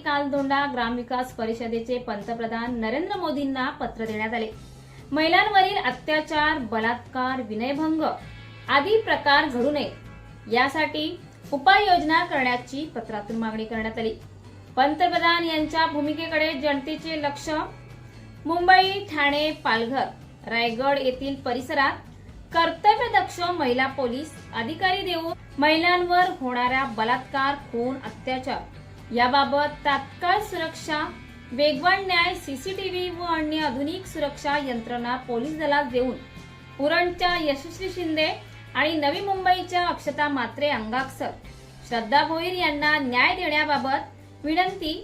कालदोंडा ग्रामविकास परिषदेचे पंतप्रधान नरेंद्र मोदींना पत्र देण्यात आले. महिलांवरील अत्याचार बलात्कार विनयभंग आदी प्रकार घडू नये. यासाठी उपाययोजना करण्याची पत्रातून मागणी करण्यात आली. पंतप्रधान यांच्या भूमिकेकडे जनतेचे लक्ष. मुंबई ठाणे पालघर रायगड येथील परिसरात कर्तव्यदक्ष महिला पोलीस अधिकारी देऊन महिलांवर होणाऱ्या बलात्कार खून अत्याचार याबाबत तात्काळ सुरक्षा वेगवान न्याय सीसीटीव्ही व अन्य आधुनिक सुरक्षा यंत्रणा पोलीस दलात देऊन उरणच्या यशस्वी शिंदे आणि नवी मुंबईच्या अक्षता मात्रे अंगाक्षर. श्रद्धा भोईर यांना न्याय देण्याबाबत विनंती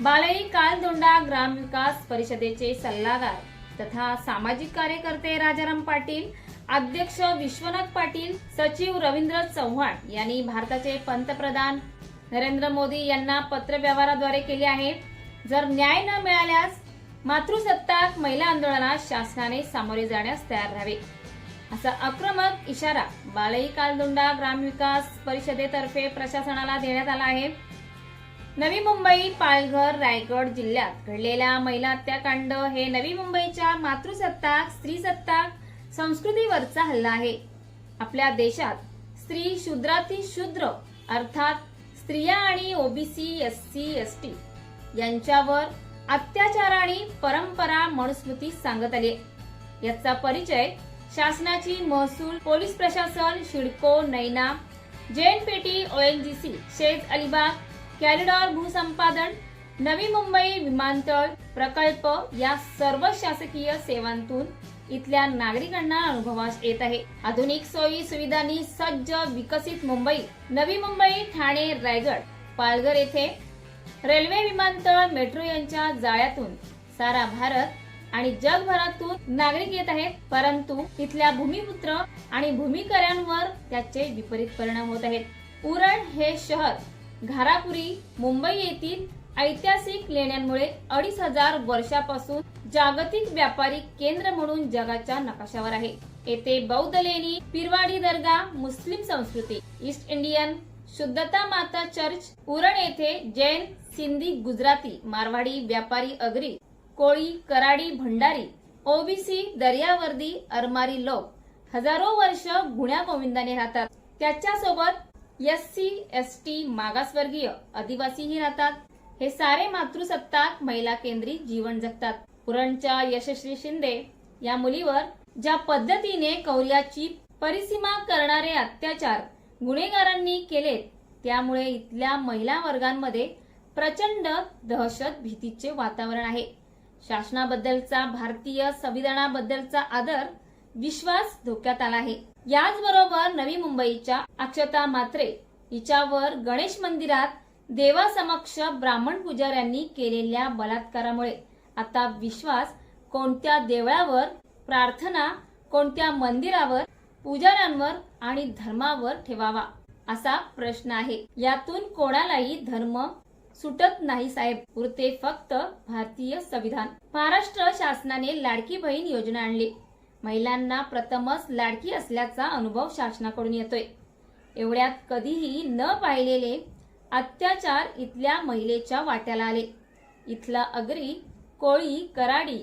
बालई कालदोंडा ग्रामविकास परिषदेचे सल्लागार तथा सामाजिक कार्यकर्ते राजाराम पाटील अध्यक्ष विश्वनाथ पाटील सचिव रवींद्र चव्हाण यांनी भारताचे पंतप्रधान नरेंद्र मोदी यांना पत्रव्यवहाराद्वारे केले आहे. जर न्याय न मिळाल्यास मातृसत्ताक महिला आंदोलनात शासनाने सामोरे जाण्यास तयार राहावे. असा आक्रमक इशारा बालई कालदुंडा ग्रामविकास परिषदेतर्फे प्रशासनाला देण्यात आला आहे. नवी मुंबई पालघर रायगड जिल्ह्यात घडलेल्या महिला हत्याकांड हे नवी मुंबईच्या मातृसत्ताक स्त्रीसत्ताक संस्कृतीवरचा हल्ला आहे. आपल्या देशात स्त्री शूद्राती शूद्र अर्थात स्त्रिया आणि OBC S C S T यांच्यावर अत्याचार आणि परंपरा मनुस्मृती सांगत आली याचा परिचय शासनाची महसूल पोलीस प्रशासन CIDCO NAINA JNPT ONGC SEZ Alibag corridor भूसंपादन नवी मुंबई विमानतळ प्रकल्प या सर्व शासकीय सेवांतून इथल्या नागरिकांना अनुभवास येत आहे. आधुनिक सोयी सुविधांनी सज्ज विकसित मुंबई. नवी मुंबई ठाणे रायगड पालघर येथे रेल्वे विमानतळ मेट्रो यांच्या जाळ्यातून सारा भारत आणि जगभरातून नागरिक येत आहेत. परंतु इथल्या भूमिपुत्र आणि भूमिकऱ्यांवर त्याचे विपरीत परिणाम होत आहेत. उरण हे शहर घारापुरी मुंबई येथील ऐतिहासिक लेण्यांमुळे अडीच हजार वर्षापासून जागतिक व्यापारी केंद्र म्हणून जगाच्या नकाशावर आहे. येथे बौद्ध लेणी पिरवाडी दर्गा मुस्लिम संस्कृती ईस्ट इंडियन शुद्धता माता चर्च उरण येथे जैन सिंधी गुजराती मारवाडी व्यापारी अग्री कोळी कराडी भंडारी ओबीसी दर्यावर्दी अरमारी लोक हजारो वर्ष गुण्या गोविंदाने राहतात. त्याच्यासोबत एस सी एस टी मागासवर्गीय आदिवासीही राहतात. हे सारे मातृसत्ताक महिला केंद्रित जीवन जगतात. पुरणच्या यशस्वी शिंदे या मुलीवर ज्या पद्धतीने कौर्याची परिसीमा करणारे अत्याचार गुन्हेगारांनी केलेत त्यामुळे इथल्या महिला वर्गांमध्ये प्रचंड दहशत भीतीचे वातावरण आहे. शासनाबद्दलचा भारतीय संविधानाबद्दलचा आदर विश्वास धोक्यात आला आहे. याचबरोबर नवी मुंबईच्या अक्षता मात्रे हिच्यावर गणेश मंदिरात देवासमक्ष ब्राह्मण पुजाऱ्यांनी केलेल्या बलात्कारामुळे आता विश्वास कोणत्या देवळावर प्रार्थना कोणत्या मंदिरावर पुजाऱ्यांवर आणि धर्मावर ठेवावा असा प्रश्न आहे. यातून कोणालाही धर्म सुटत नाही साहेब. उरते फक्त भारतीय संविधान. महाराष्ट्र शासनाने लाडकी बहीण योजना आणली. महिलांना प्रथमच लाडकी असल्याचा अनुभव शासनाकडून येतोय. एवढ्यात कधीही न पाहिलेले अत्याचार इथल्या महिलेच्या वाट्याला आले. इथला अग्री कोळी कराडी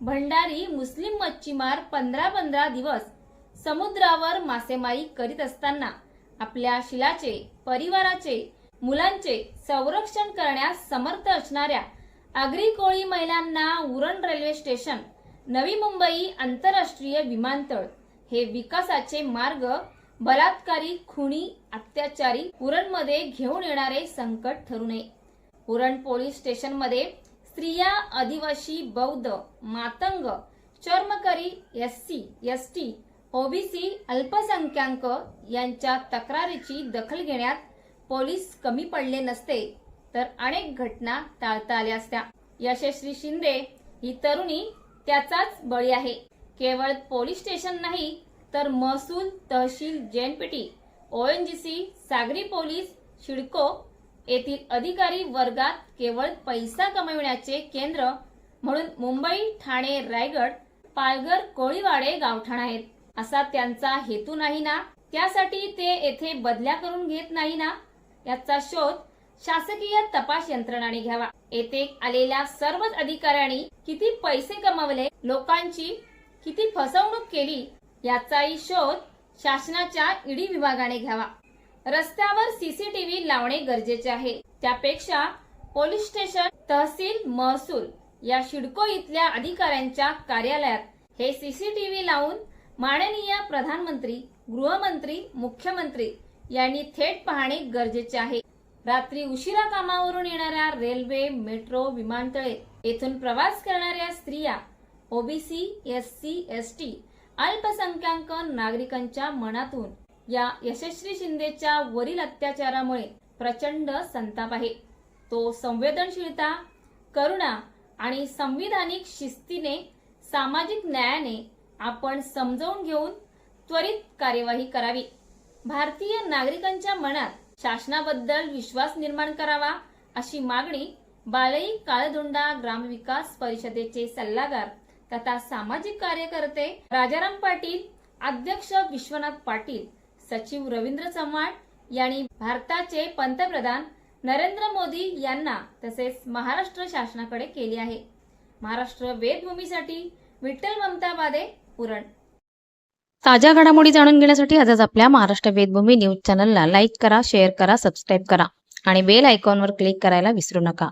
भंडारी मुस्लिम मच्छीमार पंधरा पंधरा दिवस समुद्रावर मासेमारी करीत असताना आपल्या शिलाचे परिवाराचे मुलांचे संरक्षण करण्यास समर्थ असणाऱ्या आगरी कोळी महिलांना उरण रेल्वे स्टेशन नवी मुंबई आंतरराष्ट्रीय विमानतळ हे विकासाचे मार्ग बलात्कारी खुणी अत्याचारी उरणमध्ये घेऊन येणारे संकट ठरू नये. उरण पोलीस स्टेशनमध्ये स्त्रिया आदिवासी बौद्ध Matang चर्मकरी S C S T OBC अल्पसंख्याक यांच्या तक्रारीची दखल घेण्यात पोलीस कमी पडले नसते तर अनेक घटना टाळता आल्या असत्या. यशस्वी शिंदे ही तरुणी त्याचाच बळी आहे. केवळ पोलीस स्टेशन नाही तर महसूल तहसील जेएनपीटी ओएनजीसी सागरी पोलीस शिडको येथील अधिकारी वर्गात केवळ पैसा कमविण्याचे केंद्र म्हणून मुंबई ठाणे रायगड पालघर कोळीवाडे गावठाण आहेत. असा त्यांचा हेतू नाही ना? त्यासाठी ते येथे बदल्या करून घेत नाही ना? याचा शोध शासकीय तपास यंत्रणाने घ्यावा. येथे आलेल्या सर्वच अधिकाऱ्यांनी किती पैसे कमवले लोकांची किती फसवणूक केली याचाही शोध शासनाच्या ईडी विभागाने घ्यावा. रस्त्यावर सीसीटीव्ही लावणे गरजेचे आहे. त्यापेक्षा पोलीस स्टेशन तहसील महसूल या शिडको इथल्या अधिकाऱ्यांच्या कार्यालयात हे सीसीटीव्ही लावून माननीय प्रधानमंत्री गृहमंत्री मुख्यमंत्री यांनी थेट पाहणे गरजेचे आहे. रात्री उशिरा कामावरून येणाऱ्या रेल्वे मेट्रो विमानतळे येथून प्रवास करणाऱ्या स्त्रिया OBC S C S T अल्पसंख्याक नागरिकांच्या मनातून या यशस्वी शिंदेच्या वरील अत्याचारामुळे प्रचंड संताप आहे. तो संवेदनशीलता करुणा आणि संविधानिक शिस्तीने सामाजिक न्यायाने आपण समजावून घेऊन त्वरित कार्यवाही करावी. भारतीय नागरिकांच्या मनात शासनाबद्दल विश्वास निर्माण करावा अशी मागणी बालई काळदोंडा ग्रामविकास परिषदेचे सल्लागार तथा सामाजिक कार्यकर्ते राजाराम पाटील अध्यक्ष विश्वनाथ पाटील सचिव रवींद्र चव्हाण यांनी भारताचे पंतप्रधान नरेंद्र मोदी यांना तसेच महाराष्ट्र शासनाकडे केली आहे. महाराष्ट्र वेदभूमीसाठी विठ्ठल ममता बादे पुरण. ताज्या घडामोडी जाणून घेण्यासाठी आजच आपल्या महाराष्ट्र वेदभूमी न्यूज चॅनलला लाईक करा शेअर करा सबस्क्राईब करा आणि बेल आयकॉनवर क्लिक करायला विसरू नका.